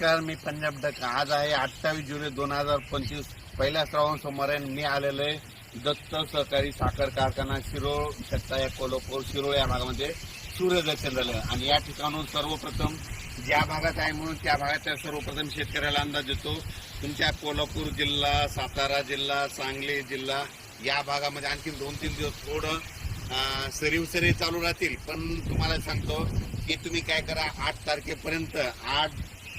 नमस्कार मी पंजाब डक. आज आहे अठ्ठावीस जुलै दोन हजार पंचवीस. पहिल्या श्रावण सोमवार मी आलेलो आहे दत्त सहकारी साखर कारखाना शिरोळ शेत्ता या कोल्हापूर शिरोळ या भागामध्ये सूर्यदर्शन झालं आणि या ठिकाणून सर्वप्रथम ज्या भागात आहे म्हणून त्या भागाच्या सर्वप्रथम शेतकऱ्याला अंदाज येतो तुमच्या कोल्हापूर जिल्हा सातारा जिल्हा सांगली जिल्हा या भागामध्ये आणखी दोन तीन दिवस थोडं सरीव सरी चालू राहतील. पण तुम्हाला सांगतो की तुम्ही काय करा आठ तारखेपर्यंत आठ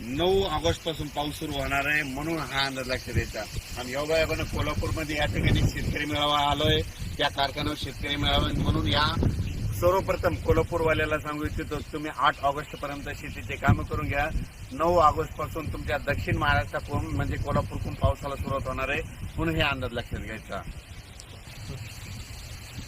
नऊ ऑगस्टपासून पाऊस सुरू होणार आहे म्हणून हा अंदाज लक्षात द्यायचा आणि योगायोगानं कोल्हापूरमध्ये या ठिकाणी शेतकरी मेळावा आलोय. त्या कारखान्यावर शेतकरी मेळावा म्हणून या सर्वप्रथम कोल्हापूरवाल्याला सांगू इच्छितो तुम्ही आठ ऑगस्ट पर्यंत शेतीचे कामं करून घ्या. नऊ ऑगस्टपासून तुमच्या दक्षिण महाराष्ट्राकडून म्हणजे कोल्हापूरकडून पावसाला सुरुवात होणार आहे. म्हणून हे अंदाज लक्षात घ्यायचा.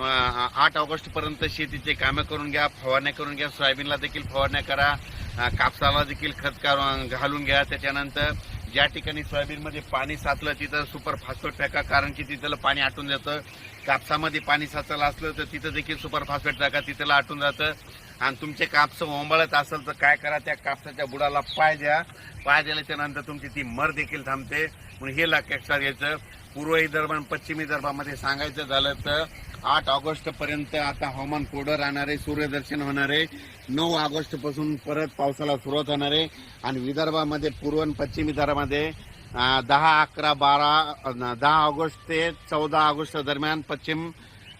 आठ ऑगस्ट पर्यंत शेतीचे कामे करून घ्या फवारण्या करून घ्या सोयाबीनला देखील फवारण्या करा कापसाला देखील खत घालून घ्या. त्याच्यानंतर ज्या ठिकाणी सोयाबीनमध्ये पाणी साचलं तिथं सुपर फॉस्फेट टाका कारण की तिथलं पाणी आटून जातं. कापसामध्ये पाणी साचलं असलं तर तिथं देखील सुपर फॉस्फेट टाका तिथलं आटून जातं. आणि तुमचे कापसं ओंबळत असेल तर काय करा त्या कापसाच्या बुडाला पाय द्या. पाय दिल्याच्या नंतर तुमची ती मर देखील थांबते. म्हणून हे लक्षात घ्यायचं पूर्व विदर्भ आणि पश्चिम विदर्भामध्ये सांगायचं झालं तर आठ ऑगस्ट पर्यंत आता हवामान कोरडं राहणार आहे सूर्यदर्शन होणार. आहे नऊ ऑगस्टपासून परत पावसाला सुरुवात होणार. आहे आणि विदर्भामध्ये पूर्व आणि पश्चिम याच्यामध्ये दहा अकरा बारा दहा ऑगस्ट ते चौदा ऑगस्ट दरम्यान पश्चिम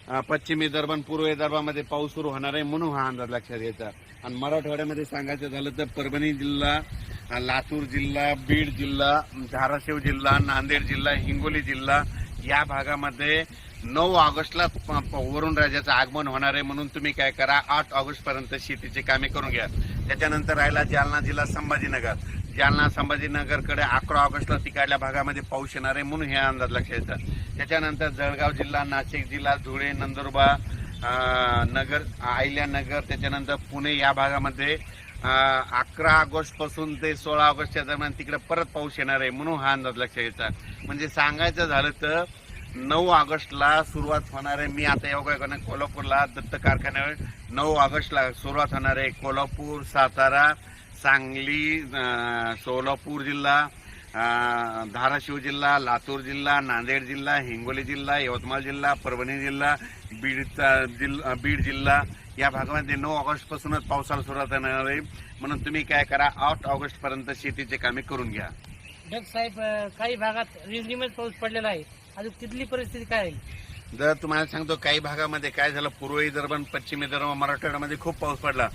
अं, पश्चिम पूर्व विदर्भामध्ये पाऊस सुरू होणार आहे म्हणून हा अंदाज लक्षात घ्यायचा. आणि मराठवाड्यामध्ये सांगायचं झालं तर परभणी जिल्हा लातूर जिल्हा बीड जिल्हा धाराशिव जिल्हा नांदेड जिल्हा हिंगोली जिल्हा या भागामध्ये नऊ ऑगस्टला प- प- वरुण राजाचं आगमन होणार आहे म्हणून तुम्ही काय करा आठ ऑगस्टपर्यंत शेतीची कामे करून घ्या. त्याच्यानंतर राहिला जालना जिल्हा संभाजीनगर. जालना संभाजीनगरकडे अकरा ऑगस्टला तिकडल्या भागामध्ये पाऊस येणार आहे म्हणून हे अंदाज लक्षात येतात त्याच्यानंतर जळगाव जिल्हा नाशिक जिल्हा धुळे नंदुरबार नगर अहिल्यानगर त्याच्यानंतर पुणे या भागामध्ये अकरा ऑगस्टपासून ते सोळा ऑगस्टच्या दरम्यान तिकडे परत पाऊस येणार आहे म्हणून हा अंदाज लक्षात घ्यायचा म्हणजे सांगायचं झालं तर नऊ ऑगस्टला सुरुवात होणार आहे. मी आता योगायोगाने कोल्हापूरला दत्त कारखान्यावर नऊ ऑगस्टला सुरुवात होणार आहे. कोल्हापूर सातारा सांगली सोलापूर जिल्हा धाराशिव जिल्हा लातूर जिल्हा नांदेड जिल्हा हिंगोली जिल्हा यवतमाळ जिल्हा परभणी जिल्हा बीडचा जिल्हा बीड जिल्हा. या भागामध्ये नऊ ऑगस्टपासूनच पावसाला सुरुवात होणार आहे. म्हणून तुम्ही काय करा आठ ऑगस्टपर्यंत शेतीचे कामे करून घ्या. साहेब काही भागात रिमझिमच पाऊस पडलेला आहे. अजून तिथली परिस्थिती काय आहे? जर तुम्हाला सांगतो काही भागामध्ये काय झालं पूर्वी विदर्भ आणि पश्चिम विदर्भ मराठवाड्यामध्ये खूप पाऊस पडला.